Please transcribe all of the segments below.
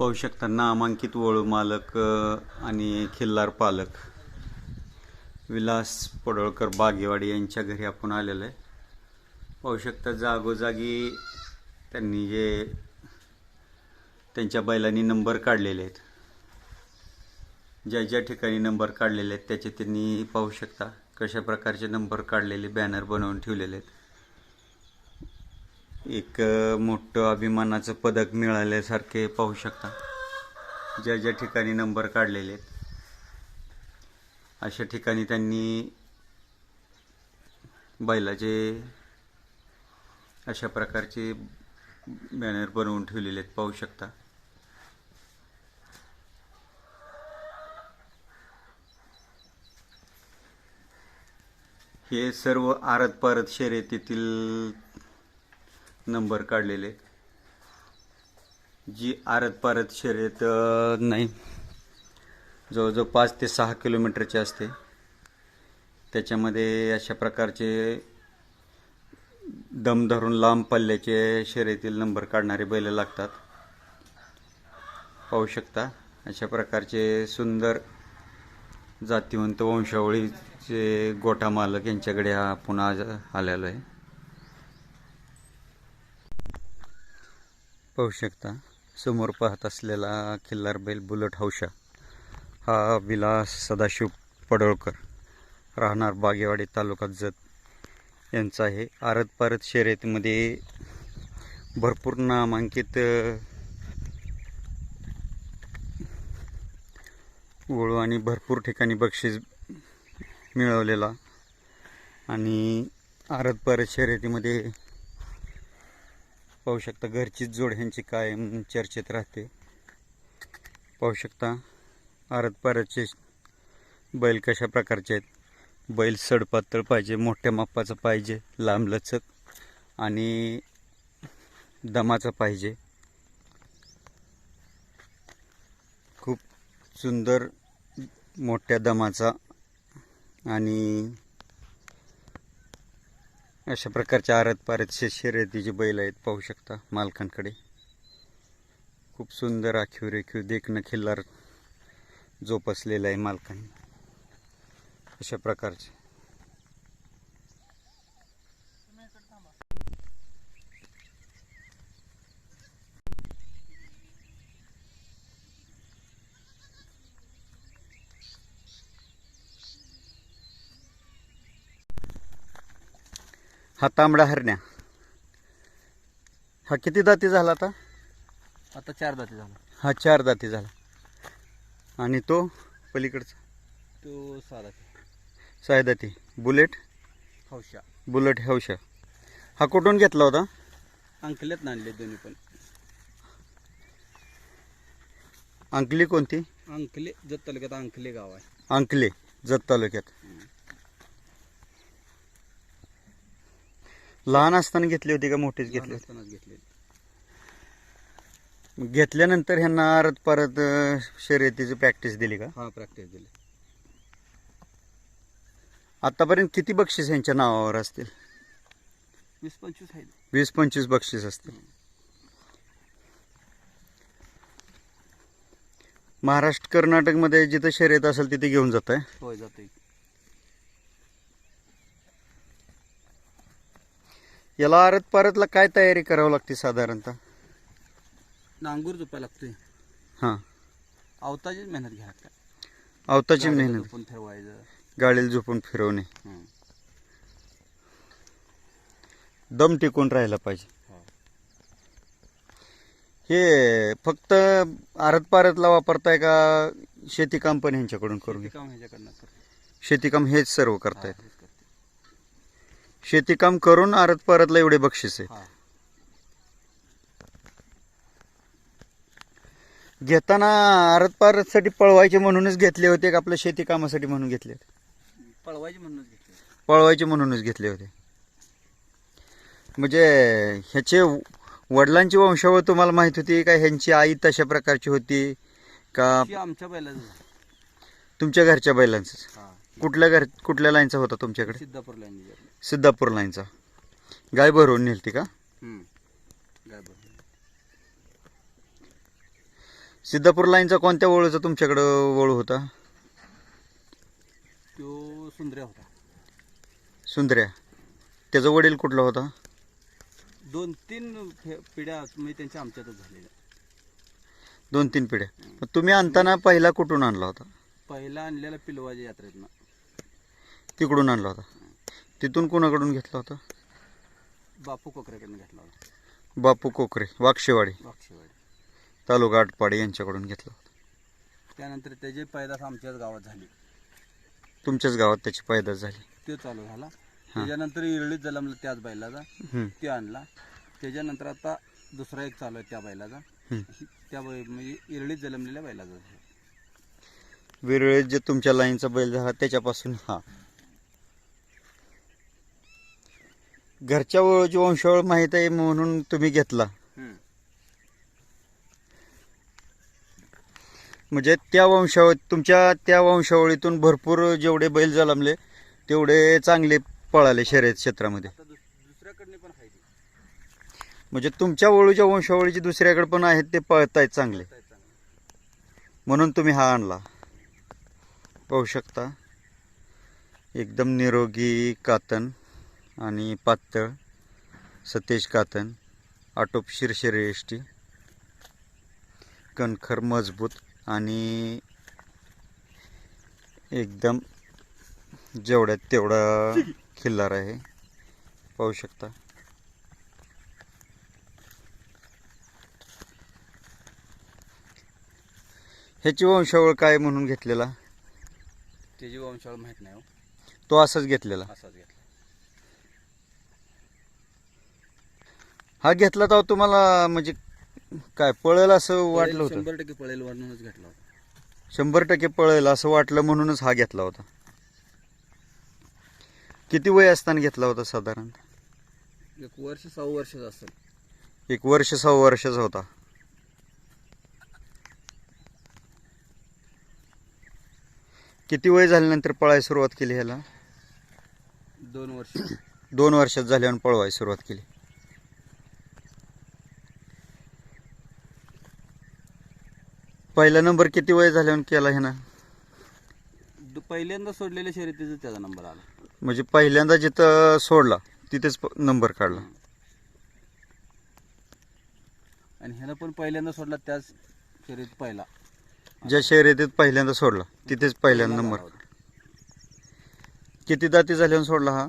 पाहू शकता नामांकित वळू मालक आणि खिल्लार पालक. विलास पडोळकर बागेवाडी यांच्या घरी आपण आलेलो आहे. पाहू शकता जागोजागी त्यांनी जे त्यांच्या बैलांनी नंबर काढलेले आहेत. ज्या ज्या ठिकाणी नंबर काढलेले आहेत त्याचे त्यांनी पाहू शकता कशा प्रकारचे नंबर काढलेले बॅनर बनवून ठेवलेले आहेत. एक मोठं अभिमानाचं पदक मिळाल्यासारखे पाहू शकता. ज्या ज्या ठिकाणी नंबर काढलेले आहेत अशा ठिकाणी त्यांनी बैलाचे अशा प्रकारचे बॅनर बनवून ठेवलेले आहेत पाहू शकता. हे सर्व आरत परत शर्यतीतील नंबर काढलेले. जी आरत पारत शर्यत नाही. जवळजवळ पाच ते सहा किलोमीटरची असते. त्याच्यामध्ये अशा प्रकारचे दम धरून लांब पल्ल्याचे शर्यतील नंबर काढणारे बैल लागतात. पाहू शकता अशा प्रकारचे सुंदर जातीवंत वंशावळीचे गोठा मालक यांच्याकडे हा पुन्हा आलेलो आहे. पाहू शकता समोर पाहत असलेला खिल्लार बैल बुलट हौशा. हा विलास सदाशिव पडोळकर. राहणार बागेवाडी तालुका जत. यांचा आहे. आरत पारत शर्यतीमध्ये भरपूर नामांकित वळू आणि भरपूर ठिकाणी बक्षीस मिळवलेला. आणि आरत पारत शर्यतीमध्ये पाहू शकता घरचीच जोड ह्यांची कायम चर्चेत राहते. पाहू शकता आरत परतचे बैल कशा प्रकारचे आहेत. बैल सडपातळ पाहिजे मोठ्या मापाचा पाहिजे लांबलचक आणि दमाचा पाहिजे. खूप सुंदर मोठ्या दमाचा आणि अशा प्रकारच्या आरत पारत शर्यतीचे बैल आहेत पाहू शकता मालकांकडे. खूप सुंदर आखीव रेखीव देखणं खिल्लार जोपासलेलं आहे मालकांनी. अशा प्रकारचे. हा तांबडा हरण्या. हा किती दाती झाला आता? आता चार दाते झाला. हा चार दाती झाला. आणि तो पलीकडचा? तो सहा दाते. सहा दाती. बुलेट? हौशा. बुलेट हौशा. हा कुठून घेतला होता? अंकल्यात आणले दोन्ही पण. अंकली कोणती? अंकले जत तालुक्यात अंकले गाव आहे. अंकले जत तालुक्यात. लहान असताना घेतली होती का? मोठीच घेतली होती. असतानाच घेतल्यानंतर ह्यांना परत परत अं, शर्यतीची प्रॅक्टिस दिली का? हा प्रॅक्टिस दिली. आतापर्यंत किती बक्षीस यांच्या नावावर असतील? वीस पंचवीस आहे वीस पंचवीस बक्षीस असतील. महाराष्ट्र कर्नाटकमध्ये जिथं शर्यत असेल तिथे घेऊन जात आहे होय याला आरत पारतला काय तयारी करावं लागते साधारणतः? नांगूर झोपायला लागतोय. हां. अवताचीच मेहनत घ्या लागते. अवताची मेहनत. पण ठरवायचं गाडीला झोपून फिरवणे. हं. दम टिकून राहायला पाहिजे. हो. हे फक्त आरत पारतला वापरताय का शेती काम पण ह्यांच्याकडून करून? ते काम ह्याच्याकडनं शेतीकाम हेच सर्व करतायत. शेतीकाम करून आरत पारतला एवढे बक्षीस आहे घेताना आरत पारतसाठी पळवायचे म्हणूनच घेतले होते का आपल्या शेती कामासाठी म्हणून घेतले होते? पळवायची म्हणूनच घेतले पळवायचे म्हणूनच घेतले होते. म्हणजे ह्याचे वडिलांची वंशावळ तुम्हाला माहीत होती का? ह्यांची आई तशा प्रकारची होती का? ती आमच्या बैलाचं. तुमच्या घरच्या बैलांच कुठल्या घर कुठल्या लाईनचा होता तुमच्याकडे? सिद्धापूर लाईन. सिद्धापूर लाईनचा. गाय भरवून नेलती का. गाय सिद्धापूर लाईनचा कोणत्या वळूचा तुमच्याकडं वळू होता? तो सुंदर्या होता. सुंदर्या. त्याचा वडील कुठला होता? दोन तीन फे- पिढ्या म्हणजे त्यांच्या आमच्यातच झालेल्या. दोन तीन पिढ्या. मग तुम्ही आणताना पहिला कुठून आणला होता? पहिला आणलेला पिलवाच्या यात्रेतनं. तिकडून आणला होता. तिथून कोणाकडून घेतला होता? बापू कोकऱ्याकडनं घेतला होता. बापू कोकरे वाक्षेवाडी. वाक्षेवाडी. तालुका आटपाडी यांच्याकडून घेतला होता. त्यानंतर त्याचे पैदास आमच्याच गावात झाली. तुमच्याच गावात त्याची पैदास झाली. ते चालू झाला. त्याच्यानंतर इरळीत जलमला त्याच बैलाचा. हम्म, ते आणला. त्याच्यानंतर आता दुसरा एक चालू आहे त्या बैलाचा. हम्म. त्या बै म्हणजे इरळीत जलमलेल्या बैलाचा. वेरवेळेस जे तुमच्या लाईनचा बैल झाला त्याच्यापासून हा. घरच्या वळूची वंशावळ माहीत आहे म्हणून तुम्ही घेतला. म्हणजे त्या वंशावळ तुमच्या त्या वंशावळीतून भरपूर जेवढे बैल जलमले तेवढे चांगले पळाले शर्यत क्षेत्रामध्ये पण आहे. म्हणजे तुमच्या वळूच्या वंशावळीचे दुसऱ्याकडे पण आहेत ते पळतायत चांगलं. म्हणून तुम्ही हा आणला पाहू शकता एकदम निरोगी कातन आणि पातळ सतेज कातन आटोप शिरशिरे एष्टी कणखर मजबूत आणि एकदम जेवढ्यात तेवढा खिल्लार आहे. पाहू शकता. ह्याची वंशावळ काय म्हणून घेतलेला? त्याची वंशावळ माहीत नाही हो. तो असाच घेतलेला. असाच घेतला हा घेतला तर तुम्हाला म्हणजे काय पळेल असं वाटलं होतं? शंभर टक्के पळेल म्हणूनच घेतला होता. शंभर टक्के पळेल असं वाटलं म्हणूनच हा घेतला होता. किती वय असताना घेतला होता साधारण? एक वर्ष सहा वर्षाचा असेल. एक वर्ष सहा वर्षाचा होता. किती वय झाल्यानंतर पळायला सुरुवात केली ह्याला? दोन वर्ष. दोन वर्षात झाल्यावर पळवायला सुरुवात केली. पहिला नंबर किती वय झाल्यावर केला ह्यानं दु- पहिल्यांदा सोडलेल्या शर्यतीचा त्याचा नंबर आला. म्हणजे पहिल्यांदा जिथं सोडला तिथेच प- नंबर काढला. आणि ह्यानं पण पहिल्यांदा सोडला त्याच शर्यत पहिला. ज्या शर्यतीत पहिल्यांदा सोडला तिथेच पहिल्यांदा पहिला नंबर. किती दाती झाल्यावर सोडला हा?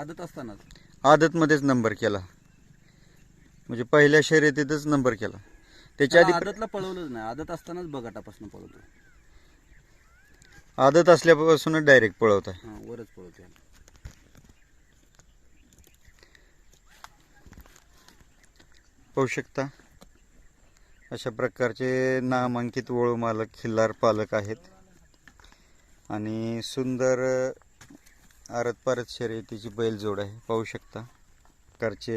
आदत असतानाच. आदतमध्येच नंबर केला. म्हणजे पहिल्या शर्यतीतच नंबर केला. त्याच्या आधी आदतला पळवलंच नाही. आदत असतानाच बगाटापासून पळवतो आदत असल्यापासूनच डायरेक्ट पळवत आहे हा वरच पळवतो. पाहू शकता अशा प्रकारचे नामांकित वळू मालक खिल्लार पालक आहेत. आणि सुंदर आरत पारत शर्यतीची बैलजोड आहे. पाहू शकता प्रकारचे